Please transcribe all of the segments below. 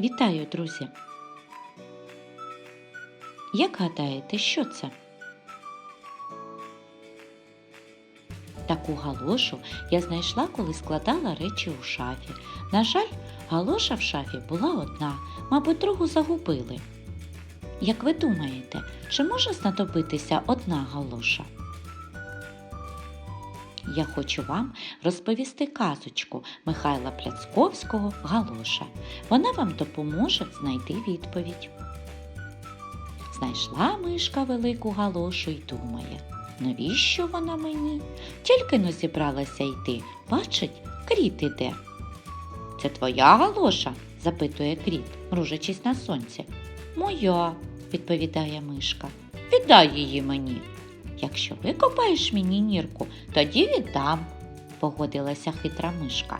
Вітаю, друзі! Як гадаєте, що це? Таку галошу я знайшла, коли складала речі у шафі. На жаль, галоша в шафі була одна, мабуть, другу загубили. Як ви думаєте, чи може знадобитися одна галоша? Я хочу вам розповісти казочку Михайла Пляцковського Галоша. Вона вам допоможе знайти відповідь. Знайшла мишка велику галошу й думає, навіщо вона мені? Тільки но зібралася йти, бачить, кріт іде. Це твоя галоша? запитує кріт, мружачись на сонці. Моя, відповідає мишка. Віддай її мені. Якщо викопаєш мені нірку, тоді віддам, погодилася хитра мишка.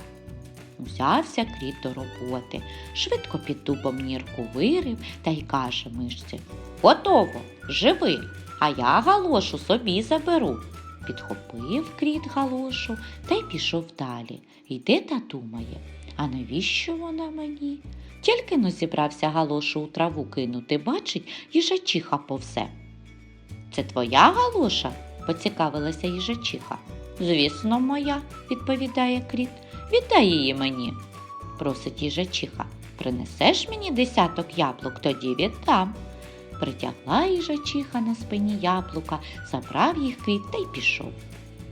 Узявся кріт до роботи, швидко під дубом нірку вирив та й каже мишці Готово, живи, а я галошу собі заберу. Підхопив кріт галошу та й пішов далі. Йде та думає, а навіщо вона мені? Тільки но зібрався галошу у траву кинути, бачить, їжачиха повзе. Це твоя галоша? поцікавилася їжачиха. Звісно, моя, відповідає кріт. Віддай її мені, просить їжачиха. Принесеш мені десяток яблук, тоді віддам. Притягла їжачиха на спині яблука, забрав їх кріт та й пішов.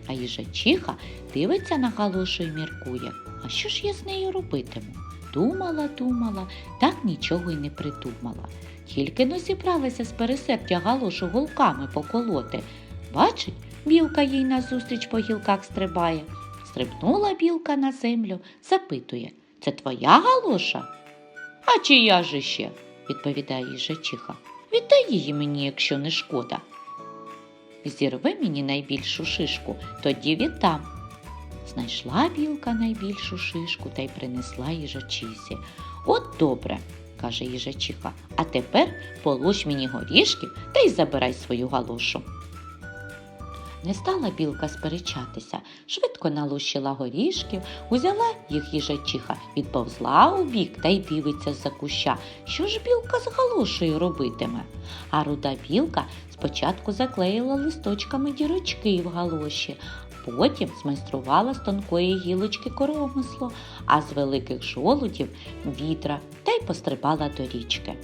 А їжачиха дивиться на галошу і міркує, а що ж я з нею робитиму? Думала, думала, так нічого й не придумала. Тільки но зібралася з пересердя галошу голками поколоти. Бачить, білка їй назустріч по гілках стрибає. Стрибнула білка на землю, запитує Це твоя галоша? А чия же ще? відповідає їжачиха. Віддай її мені, якщо не шкода. Зірви мені найбільшу шишку, тоді віддам. Знайшла білка найбільшу шишку та й принесла їжачисі. От добре, каже їжачиха, а тепер полощ мені горішків та й забирай свою галошу. Не стала білка сперечатися, швидко налущила горішків, узяла їх їжачиха, відповзла у бік та й дивиться з-за куща, що ж білка з галошею робитиме. А руда білка спочатку заклеїла листочками дірочки в галоші, потім змайструвала з тонкої гілочки коромисло, а з великих жолудів вітра й пострибала до річки.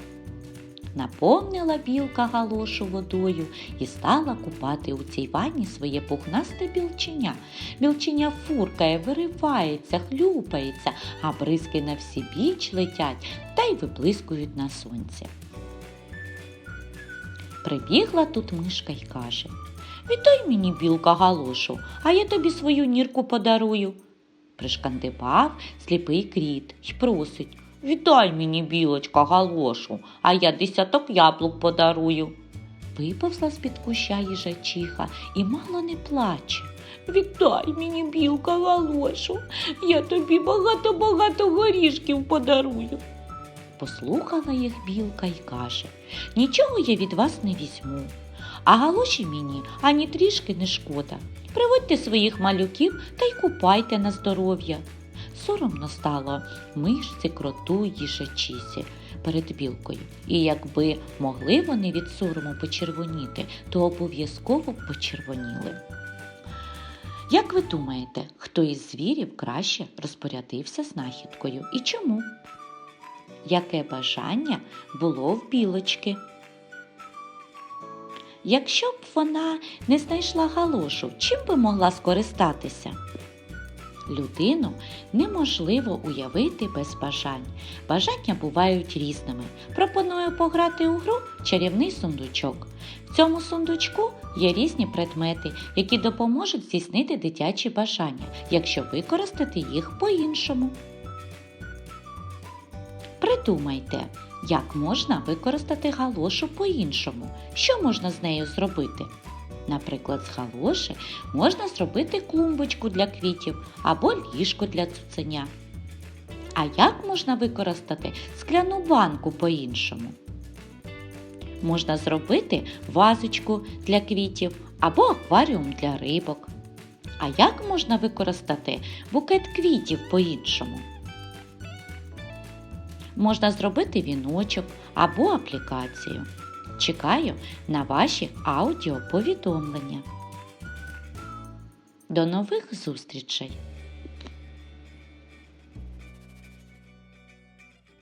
Наповнила білка галошу водою і стала купати у цій ванні своє пухнасте білченя. Білченя фуркає, виривається, хлюпається, а бризки на всі біч летять та й виблискують на сонці. Прибігла тут мишка й каже Віддай мені білка галошу, а я тобі свою нірку подарую. Пришкандибав сліпий кріт й просить Віддай мені, білочка, галошу, а я десяток яблук подарую. Виповзла з-під куща їжачиха і мало не плаче. Віддай мені, білка, галошу, я тобі багато-багато горішків подарую. Послухала їх білка й каже Нічого я від вас не візьму, а галоші мені ані трішки не шкода. Приводьте своїх малюків та й купайте на здоров'я. Соромно стало мишці, кроту їжачісі перед білкою. І якби могли вони від сорому почервоніти, то обов'язково почервоніли. Як ви думаєте, хто із звірів краще розпорядився знахідкою і чому? Яке бажання було в білочки? Якщо б вона не знайшла галошу, чим би могла скористатися? Людину неможливо уявити без бажань. Бажання бувають різними. Пропоную пограти у гру чарівний сундучок. В цьому сундучку є різні предмети, які допоможуть здійснити дитячі бажання, якщо використати їх по-іншому. Придумайте, як можна використати галошу по-іншому. Що можна з нею зробити? Наприклад, з галоші можна зробити клумбочку для квітів або ліжко для цуценя. А як можна використати скляну банку по-іншому? Можна зробити вазочку для квітів або акваріум для рибок. А як можна використати букет квітів по-іншому? можна зробити віночок або аплікацію. Чекаю на ваші аудіоповідомлення. До нових зустрічей!